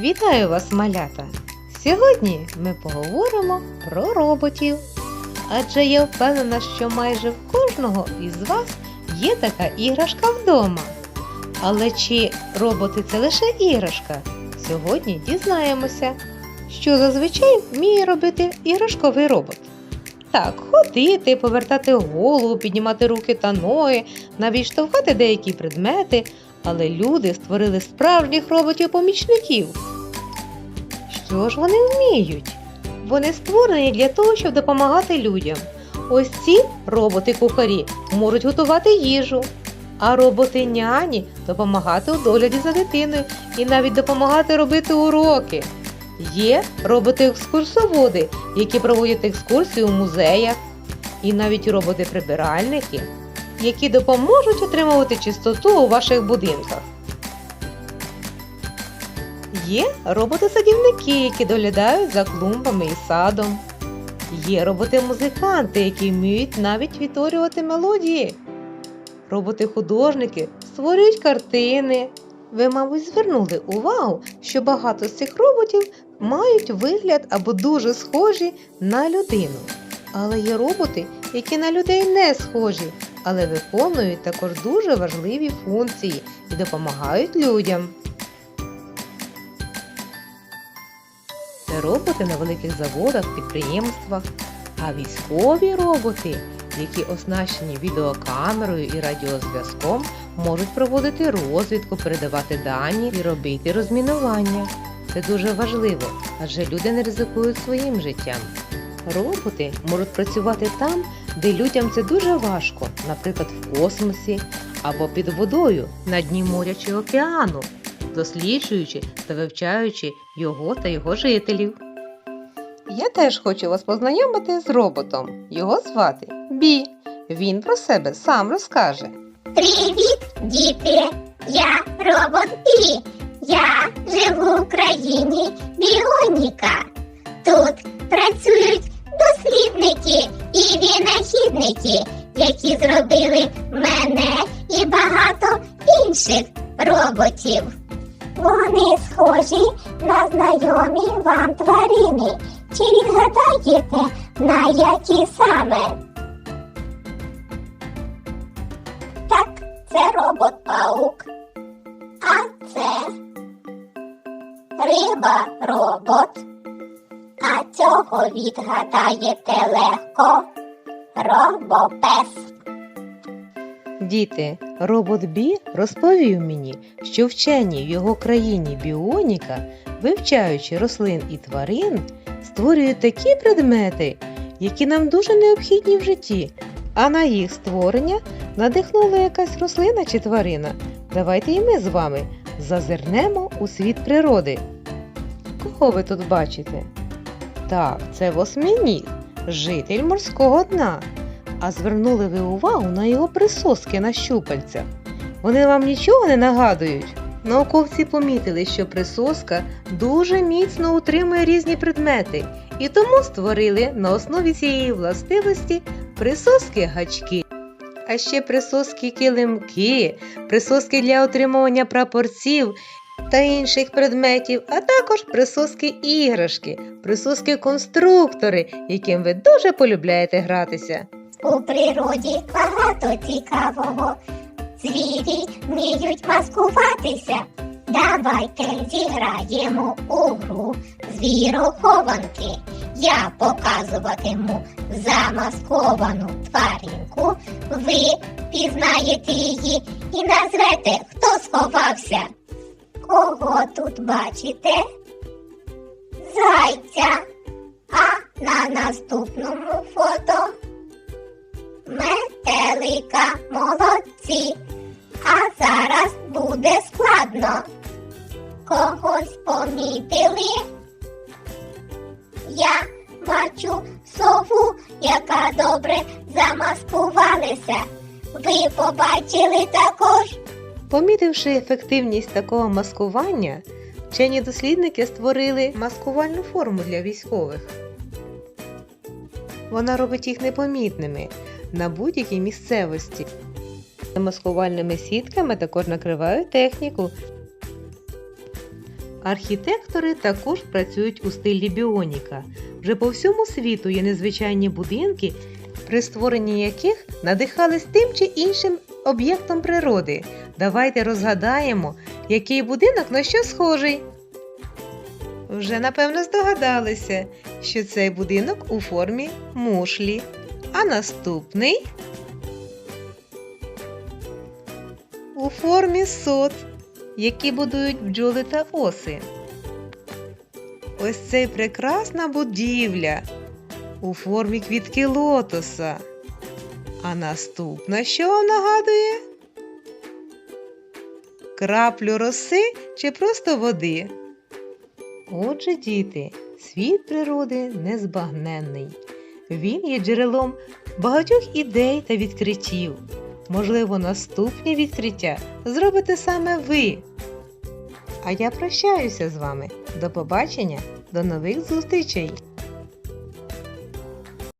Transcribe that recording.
Вітаю вас, малята! Сьогодні ми поговоримо про роботів. Адже я впевнена, що майже в кожного із вас є така іграшка вдома. Але чи роботи це лише іграшка? Сьогодні дізнаємося, що зазвичай вміє робити іграшковий робот. Так, ходити, повертати голову, піднімати руки та ноги, навіть штовхати деякі предмети, але люди створили справжніх роботів-помічників. Що ж вони вміють? Вони створені для того, щоб допомагати людям. Ось ці роботи-кухарі можуть готувати їжу, а роботи няні допомагати у догляді за дитиною і навіть допомагати робити уроки. Є роботи-екскурсоводи, які проводять екскурсії у музеях, і навіть роботи-прибиральники, які допоможуть отримувати чистоту у ваших будинках. Є роботи-садівники, які доглядають за клумбами і садом. Є роботи-музиканти, які вміють навіть відтворювати мелодії. Роботи-художники створюють картини. Ви, мабуть, звернули увагу, що багато з цих роботів мають вигляд або дуже схожі на людину. Але є роботи, які на людей не схожі, але виконують також дуже важливі функції і допомагають людям. Це роботи на великих заводах, підприємствах, а військові роботи, які оснащені відеокамерою і радіозв'язком, можуть проводити розвідку, передавати дані і робити розмінування. Це дуже важливо, адже люди не ризикують своїм життям. Роботи можуть працювати там, де людям це дуже важко, наприклад, в космосі або під водою на дні моря чи океану, досліджуючи та вивчаючи його та його жителів. Я теж хочу вас познайомити з роботом. Його звати Бі. Він про себе сам розкаже. Привіт, діти! Я робот І. Я живу в країні Біоніка. Тут працюють дослідники і винахідники, які зробили мене і багато інших роботів. Вони схожі на знайомі вам тварини. Чи відгадаєте, на які саме? Так, це робот-паук. А це риба-робот. А цього відгадаєте легко. Робопес. Діти, робот Бі розповів мені, що вчені в його країні Біоніка, вивчаючи рослин і тварин, створюють такі предмети, які нам дуже необхідні в житті, а на їх створення надихнула якась рослина чи тварина. Давайте і ми з вами зазирнемо у світ природи. Кого ви тут бачите? Так, це восьминіг, житель морського дна. А звернули ви увагу на його присоски на щупальцях? Вони вам нічого не нагадують? Науковці помітили, що присоска дуже міцно утримує різні предмети, і тому створили на основі цієї властивості присоски гачки. А ще присоски килимки, присоски для отримування прапорців та інших предметів, а також присоски іграшки, присоски конструктори, яким ви дуже полюбляєте гратися. У природі багато цікавого. Звірі вміють маскуватися. Давайте зіграємо у гру звірохованки. Я показуватиму замасковану тваринку. Ви пізнаєте її і назвете, хто сховався. Кого тут бачите? Зайця. А на наступному фото метелика молодці. А зараз буде складно. Когось помітили. Я бачу сову, яка добре замаскувалася. Ви побачили також? Помітивши ефективність такого маскування, вчені дослідники створили маскувальну форму для військових. Вона робить їх непомітними на будь-якій місцевості. Маскувальними сітками також накривають техніку, Архітектори також працюють у стилі біоніка. Вже по всьому світу є незвичайні будинки, при створенні яких надихались тим чи іншим об'єктом природи. Давайте розгадаємо, який будинок на що схожий. Вже напевно здогадалися, що цей будинок у формі мушлі. А наступний у формі сот, які будують бджоли та оси. Ось цей прекрасна будівля у формі квітки лотоса. А наступна що вам нагадує? Краплю роси чи просто води? Отже, діти, світ природи незбагненний. Він є джерелом багатьох ідей та відкриттів. Можливо, наступні відкриття зробите саме ви. А я прощаюся з вами. До побачення, до нових зустрічей!